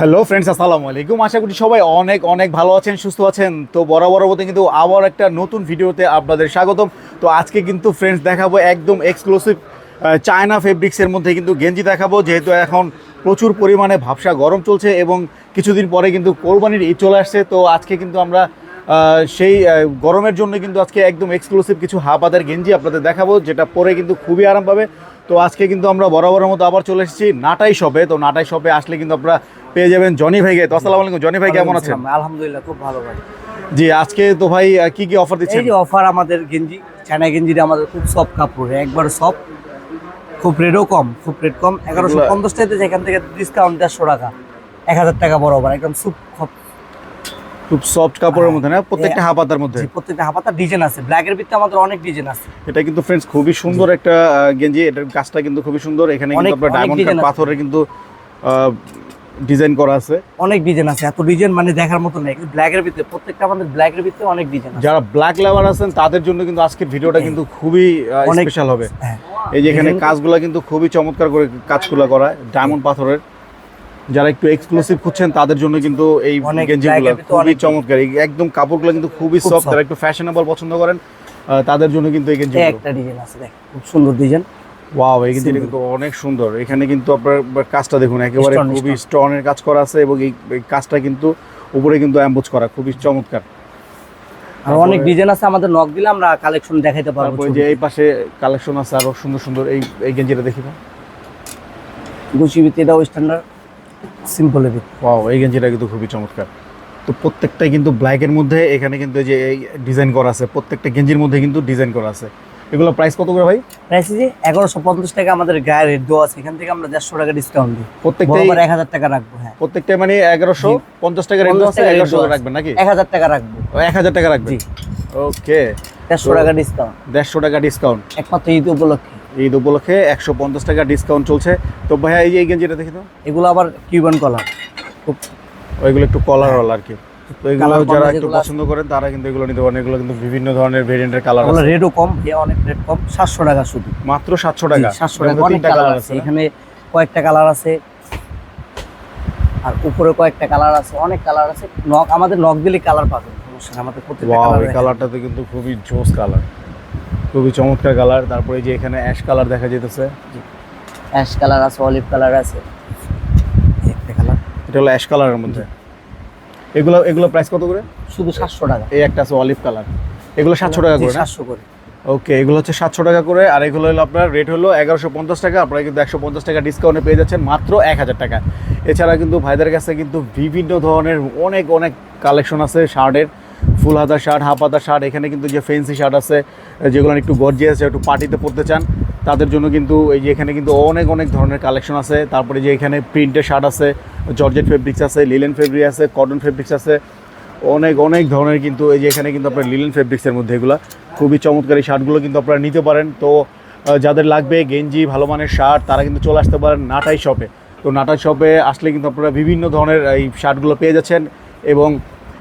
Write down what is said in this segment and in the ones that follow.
Hello friends আসসালামু আলাইকুম। আশা করি সবাই অনেক অনেক ভালো আছেন, সুস্থ আছেন। তো বরাবর মতো কিন্তু আবার একটা নতুন ভিডিওতে আপনাদের স্বাগতম। তো আজকে কিন্তু ফ্রেন্ডস দেখাবো একদম এক্সক্লুসিভ চায়না ফেব্রিক্সের মধ্যে কিন্তু গেঞ্জি দেখাবো। যেহেতু এখন প্রচুর পরিমাণে ভাবসা গরম চলছে এবং কিছুদিন পরে কিন্তু কোরবানির ঈদ চলে আসছে। তো আজকে কিন্তু আমরা সেই গরমের জন্য কিন্তু আজকে একদম এক্সক্লুসিভ কিছু হাফ হাতের গেঞ্জি আপনাদের দেখাবো, যেটা পরে কিন্তু খুবই আরাম পাবে। তো আজকে কিন্তু আমরা বরাবরের মতো আবার চলে এসেছি নাটাই শপে। তো নাটাই শপে আসলে কিন্তু আপনারা পেয়ে যাবেন জনি ভাইকে। তো আসসালামু আলাইকুম জনি ভাই কেমন আছেন? আলহামদুলিল্লাহ খুব ভালো ভাই। জি আজকে তো ভাই কি কি অফার দিচ্ছেন? এই যে অফার আমাদের গেঞ্জি চায়না গেঞ্জিটা আমাদের খুব সফট কাপড় একবার সফট খুব রেটও কম খুব রেট কম। এগারোশো পঞ্চাশ টাকাতে এখান থেকে ডিসকাউন্ট দেড়শো টাকা এক হাজার টাকা বরাবর একদম সুপ খুব সফট কাপড়ের মধ্যে না? প্রত্যেকটা হাফ মধ্যে? প্রত্যেকটা হাপাতা ডিজাইন আছে। ব্ল্যাকের ভিতরে আমাদের অনেক ডিজাইন আছে। এটা কিন্তু ফ্রেন্ডস খুবই সুন্দর একটা গেঞ্জি। এটার কাজটা কিন্তু খুবই সুন্দর। এখানে কিন্তু আপনার ডায়মন্ড আছে। পাথরের কিন্তু ডিজাইন করা আছে। অনেক ডিজাইন আছে। এত ডিজাইন মানে দেখার মতো নেই। ব্ল্যাকের ভিতরে প্রত্যেকটা আমাদের ব্ল্যাকের ভিতরে অনেক ডিজাইন আছে। যারা ব্ল্যাক লাভার আছেন তাদের জন্য কিন্তু আজকের ভিডিওটা কিন্তু খুবই স্পেশাল হবে। হ্যাঁ। এই যে এখানে কাজগুলো কিন্তু খুবই চমৎকার করে কাজগুলো করা ডায়মন্ড পাথরের। যারা একটু এক্সক্লুসিভ খুঁজছেন তাদের জন্য কিন্তু এই গেঞ্জিগুলো খুবই চমৎকার। একদম কাপড়গুলো কিন্তু খুবই খুব সফট। যারা একটু ফ্যাশনেবল পছন্দ করেন তাদের জন্য কিন্তু এই গেঞ্জিগুলো। একটা ডিজাইন আছে দেখ খুব সুন্দর ডিজাইন ওয়াও এই গেঞ্জিটা কিন্তু অনেক সুন্দর। এখানে কিন্তু আপনার কাজটা দেখুন একেবারে খুবই. স্টোনের কাজ করা আছে এবং এই কাজটা কিন্তু উপরে কিন্তু অ্যাম্বুজ করা খুবই চমৎকার। আর অনেক ডিজাইন আছে আমাদের নক দিলে আমরা কালেকশন দেখাইতে পারব তারপরে যে এই পাশে কালেকশন আছে আরও সুন্দর সুন্দর এই এই গেঞ্জিটা দেখি না গুচি এটাও স্ট্যান্ডার্ড সিম্পল ভিতরে ওয়াও এই গেঞ্জিটা কিন্তু খুবই চমৎকার। তো প্রত্যেকটাই কিন্তু ব্ল্যাকের মধ্যে এখানে কিন্তু এই যে ডিজাইন করা আছে প্রত্যেকটা গেঞ্জির মধ্যে কিন্তু ডিজাইন করা আছে। এগুলো প্রাইস কত করে ভাই? প্রাইস যে এগারোশো পঞ্চাশ টাকা আমাদের গায়ের রেট দেওয়া আছে এখান থেকে আমরা দেড়শো টাকা ডিসকাউন্ট দিই। প্রত্যেকটাই এক হাজার টাকা রাখব হ্যাঁ। প্রত্যেকটাই মানে এগারোশো পঞ্চাশ টাকা রেট 50 আছে এগারোশো দেওয়া। রাখবেন নাকি? এক হাজার টাকা রাখব। এক হাজার টাকা রাখবেন? জি। ওকে দেড়শো টাকা ডিসকাউন্ট দেড়শো টাকা ডিসকাউন্ট একমাত্র ঈদ উপলক্ষে। ঈদ উপলক্ষে একশো পঞ্চাশ টাকা ডিসকাউন্ট চলছে। তো ভাইয়া এই যে এই গেঞ্জিটা দেখি তো। এগুলো আবার কিউবান কলার খুব ওইগুলো একটু কলার ওয়ালা আর কি। তো এগুলো যারা একটু পছন্দ করেন তারা কিন্তু এগুলো নিতে পারেন। এগুলো কিন্তু বিভিন্ন ধরনের ভেরিয়েন্টের কালার আছে। রেটও কম এ অনেক রেট কম সাতশো টাকা শুধু। মাত্র সাতশো টাকা। সাতশো টাকা অনেক কালার আছে এখানে কয়েকটা কালার আছে। আর উপরে কয়েকটা কালার আছে অনেক কালার আছে। নক আমাদের নক দিলে কালার পাবেন সমস্যা আমাদের প্রত্যেকটা কালার এই কালারটাতে কিন্তু খুবই জোস কালার খুবই চমৎকার কালার। তারপরে যে এখানে অ্যাশ কালার দেখা যেতেছে অ্যাশ কালার আছে অলিভ কালার আছে। কালার। এটা হলো অ্যাশ কালারের মধ্যে। এগুলো এগুলো প্রাইস কত করে? শুধু সাতশো টাকা। এই একটা আছে অলিভ কালার। এগুলো সাতশো টাকা করে সাতশো করে। ওকে এগুলো হচ্ছে সাতশো টাকা করে। আর এগুলো হলো আপনার রেট হলো এগারোশো পঞ্চাশ টাকা। আপনারা কিন্তু একশো পঞ্চাশ টাকা ডিসকাউন্টে পেয়ে যাচ্ছেন মাত্র এক হাজার টাকা। এছাড়া কিন্তু ভাইদের কাছে কিন্তু বিভিন্ন ধরনের অনেক অনেক কালেকশন আছে শার্টের। ফুল হাতা শার্ট হাফ হাতা শার্ট, এখানে কিন্তু যে ফেন্সি শার্ট আছে, যেগুলো একটু গর্জিয়াস একটু পার্টিতে পরতে চান, তাদের জন্য কিন্তু এই যে এখানে কিন্তু অনেক অনেক ধরনের কালেকশন আছে। তারপরে যে এখানে প্রিন্টের শার্ট আছে জর্জেট ফেব্রিক্স আছে লিলেন ফেব্রিক আছে কটন ফেব্রিক্স আছে, অনেক অনেক ধরনের কিন্তু এই যে এখানে কিন্তু আপনার লিলেন ফেব্রিক্সের মধ্যে এগুলো। খুবই চমৎকার শার্টগুলো কিন্তু আপনারা নিতে পারেন। তো যাদের লাগবে গেঞ্জি, ভালো মানের শার্ট, তারা কিন্তু চলে আসতে পারেন নাটাই শপে তো নাটাই শপে আসলে কিন্তু আপনারা বিভিন্ন ধরনের এই শার্টগুলো পেয়ে যাচ্ছেন এবং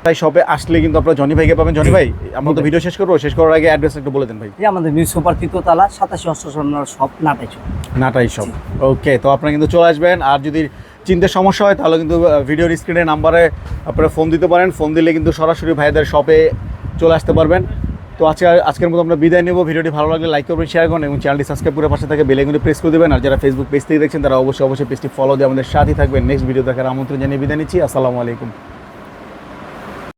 তাই শপে আসলে কিন্তু আপনারা জনি ভাইকে পাবেন। জনি ভাই আমরা তো ভিডিও শেষ করব শেষ করার আগে অ্যাড্রেস একটু বলে দেন ভাই। এই আমাদের নিউ সুপার তৃতীয়তলা সাতাশি অষ্টশনার সব নাটাই চলে নাটাই শপ ওকে তো আপনারা কিন্তু চলে আসবেন। আর যদি চিনতে সমস্যা হয় তাহলে কিন্তু ভিডিওর স্ক্রিনে নাম্বারে আপনারা ফোন দিতে পারেন। ফোন দিলে কিন্তু সরাসরি ভাইদের শপে চলে আসতে পারবেন। তো আজকে আজকের মতো আমরা বিদায় নেব। ভিডিওটি ভালো লাগলে লাইক করবেন শেয়ার করুন এবং চ্যানেলটি সাবস্ক্রাইব করে পাশে থাকে বেলাইগুলো প্রেস করে দেবেন। আর যারা ফেসবুক পেজ থেকে দেখছেন তারা অবশ্যই অবশ্যই পেজটি ফলো দিয়ে আমাদের সাথেই থাকবেন। নেক্সট ভিডিও দেখার আমন্ত্রণ জানিয়ে বিদায় নিচ্ছি। আসসালামু আলাইকুম।